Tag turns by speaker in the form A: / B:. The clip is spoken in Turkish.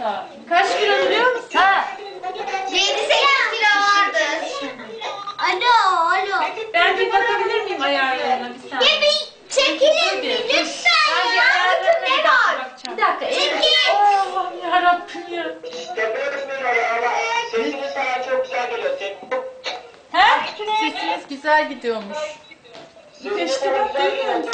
A: mı? Kaç kilo biliyor musun? Ha.
B: 7-8 kilo vardır. Alo, alo.
A: Ben bir bakabilir miyim ayarlarına bir saniye?
B: Ya bir çekilin bir lütfen ya. Bakın ne var.
A: bakacağım.
B: Bir dakika. Çekil.
A: Allah'ım yarabbim ya.
C: Sesiniz bana çok güzel geliyor.
A: He? Sesiniz güzel gidiyormuş. İşte bak duymuyor musun?